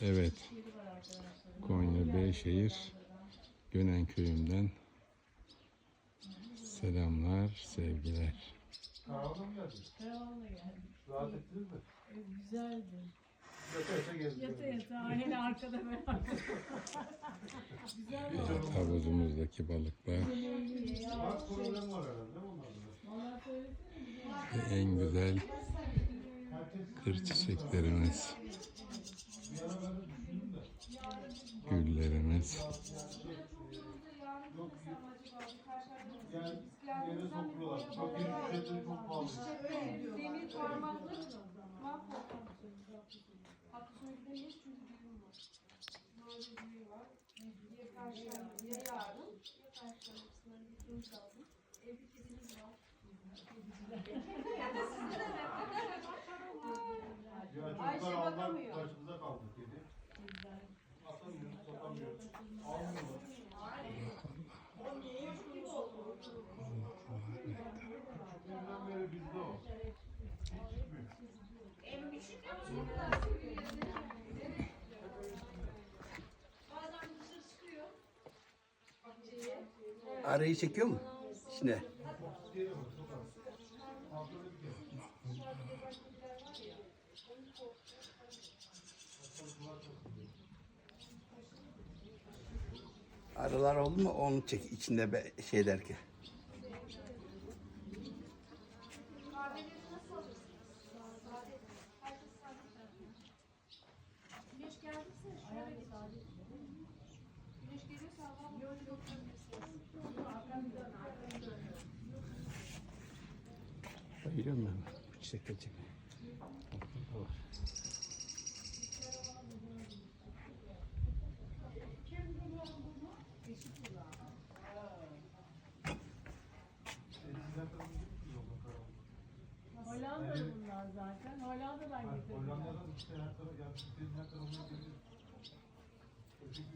Evet. Konya Beyşehir Gönen köyümden selamlar, sevgiler. Karavanla mı geldin? Karavanla geldik. Rahat ettiniz mi? E, Güzeldi. Yata yata gezdiniz. Yata yata hele arkada ben arkada. Güzel oldu. Havuzumuzdaki balıklar Bak problem var herhalde ve en güzel kır çiçeklerimiz, yere sokuyorlar. Bak bir ücretleri çok pahalı. Demir parmaklık mahvoldu. Hafta sonu gidemeyiz çünkü düğün var. Naze düğün var. Ya karşı ya yarın. Ya karşı arasında gitmemiz lazım. Evde kedimiz var. Arayı çekiyor mu? İçine. Arılar oldu mu onu çek içinde be, şey şöyle git. Güneş geliyorsa Bayılıyorum ben bu çiçekleri çekmeye. Hollandalı bunlar zaten. Hollanda'dan getirdim. Hollanda'dan işte her tarafı, Türkiye'nin her. Çocuk